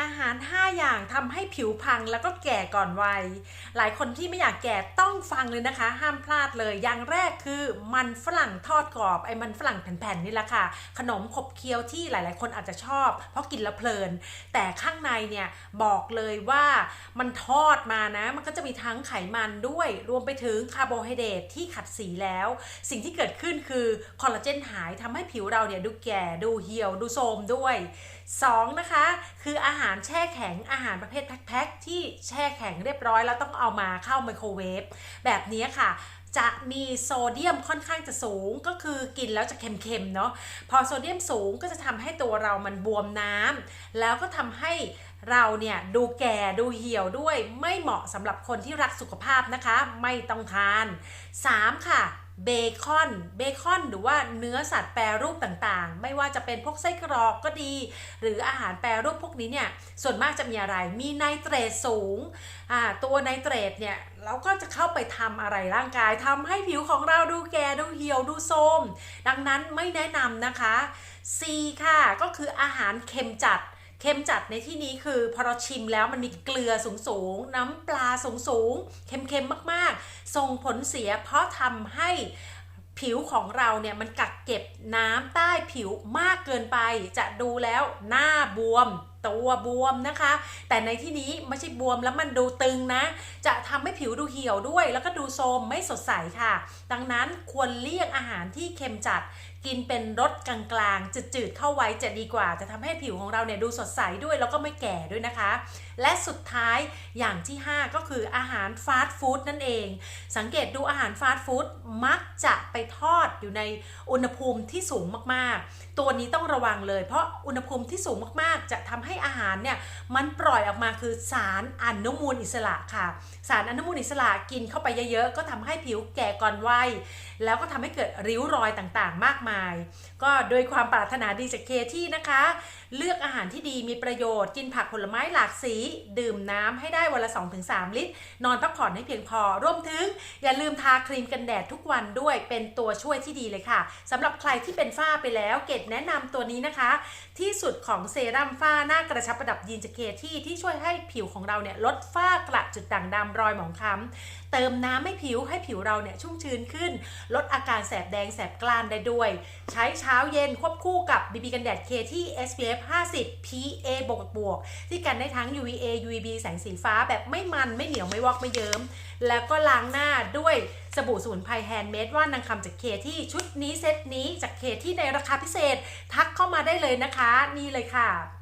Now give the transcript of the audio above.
อาหาร 5 อย่างทำให้ผิวพังแล้วก็แก่ก่อนวัย หลายคนที่ไม่อยากแก่ต้องฟังเลยนะคะ ห้ามพลาดเลย อย่างแรกคือมันฝรั่งทอดกรอบไอ้มันฝรั่งแผ่นๆนี่แหละค่ะ ขนมขบเคี้ยวที่หลายๆ คนอาจจะชอบ เพราะกินแล้วเพลิน แต่ข้างในเนี่ยบอกเลยว่ามันทอดมานะ มันก็จะมีทั้งไขมันด้วย รวมไปถึงคาร์โบไฮเดรตที่ขัดสีแล้ว สิ่งที่เกิดขึ้นคือคอลลาเจนหายทำให้ผิวเราเนี่ยดูแก่ดูเหี่ยวดูโทรมด้วย2นะคะคืออาหารแช่แข็งอาหารประเภทแพ็คๆที่แช่แข็งเรียบร้อย แล้วต้องเอามาเข้าไมโครเวฟแบบนี้ค่ะจะมีโซเดียมค่อนข้างจะสูงก็คือกินแล้วจะเค็มๆเนาะพอโซเดียมสูงก็จะทำให้ตัวเรามันบวมน้ำแล้วก็ทำให้เราเนี่ยดูแก่ดูเหี่ยวด้วยไม่เหมาะสำหรับคนที่รักสุขภาพนะคะ ไม่ต้องทาน 3 ค่ะ เบคอน เบคอน หรือว่าเนื้อสัตว์แปรรูปต่างๆ ไม่ว่าจะเป็นพวกไส้กรอกก็ดี หรืออาหารแปรรูปพวกนี้เนี่ย ส่วนมากจะมีอะไร มีไนเตรตสูง อ่า ตัวไนเตรตเนี่ย เราก็จะเข้าไปทำอะไรร่างกายทำให้ผิวของเราดูแก่ ดูเหี่ยว ดูโทรมดังนั้นไม่แนะนำนะคะ C ค่ะ ก็คืออาหารเค็มจัด เค็มจัดในที่นี้คือพอเราชิมแล้วมันมีเกลือสูงๆ น้ำปลาสูงๆ เค็มๆ มากๆ ส่งผลเสียเพราะทำให้ผิวของเราเนี่ยมันกักเก็บน้ำใต้ผิวมากเกินไป จะดูแล้วหน้าบวมตัวบวมนะคะ แต่ในที่นี้ไม่ใช่บวมแล้วมันดูตึงนะ จะทำให้ผิวดูเหี่ยวด้วย แล้วก็ดูโทรมไม่สดใสค่ะ ดังนั้นควรเลี่ยงอาหารที่เค็มจัด กินเป็นรสกลางๆ จืดๆเข้าไว้จะดีกว่า จะทำให้ผิวของเราเนี่ยดูสดใสด้วยแล้วก็ไม่แก่ด้วยนะคะ และสุดท้ายอย่างที่ 5 ก็คืออาหารฟาสต์ฟู้ดนั่นเอง สังเกตดูอาหารฟาสต์ฟู้ดมักจะไปทอดอยู่ในอุณหภูมิที่สูงมากๆ ตัวนี้ต้องระวังเลย เพราะอุณหภูมิที่สูงมากๆ จะทำให้อาหารเนี่ยมันปล่อยออกมาคือสารอนุมูลอิสระค่ะ สารอนุมูลอิสระกินเข้าไปเยอะๆก็ทำให้ผิวแก่ก่อนวัยแล้วก็ทำให้เกิดริ้วรอยต่างๆ มากมายก็โดยความปรารถนาดีจากเคที่นะคะ เลือกอาหารที่ดีมีประโยชน์ กินผักผลไม้หลากสี ดื่มน้ำให้ได้วันละ 2-3 ลิตร นอนพักผ่อนให้เพียงพอ รวมถึง อย่าลืมทาครีมกันแดดทุกวันด้วยเป็นตัวช่วยที่ดีเลยค่ะสำหรับใครที่เป็นฝ้าไปแล้ว เกดแนะนำตัวนี้นะคะ ที่สุดของเซรั่มฝ้าหน้ากระชับประดับยีนจากเคที่ที่ช่วยให้ผิวของเราเนี่ยลดฝ้ากระจุดด่างดำรอยหมองคล้ำเติมน้ำให้ผิวให้ผิวเราเนี่ยชุ่มชื้นขึ้น ลดอาการแสบแดงแสบกล้านได้ด้วยใช้เช้าเย็นควบคู่กับ BB กันแดดเคที่ SPF 50 PA บวกบวกที่กันได้ทั้ง UVA UVB แสงสีฟ้าแบบไม่มันไม่เหนียวไม่วอกไม่เยิ้ม แล้วก็ล้างหน้าด้วยสบู่สมุนไพรแฮนด์เมดว่านางคำจากเคที่ชุดนี้เซตนี้จากเคที่ในราคาพิเศษ ทักเข้ามาได้เลยนะคะ นี่เลยค่ะ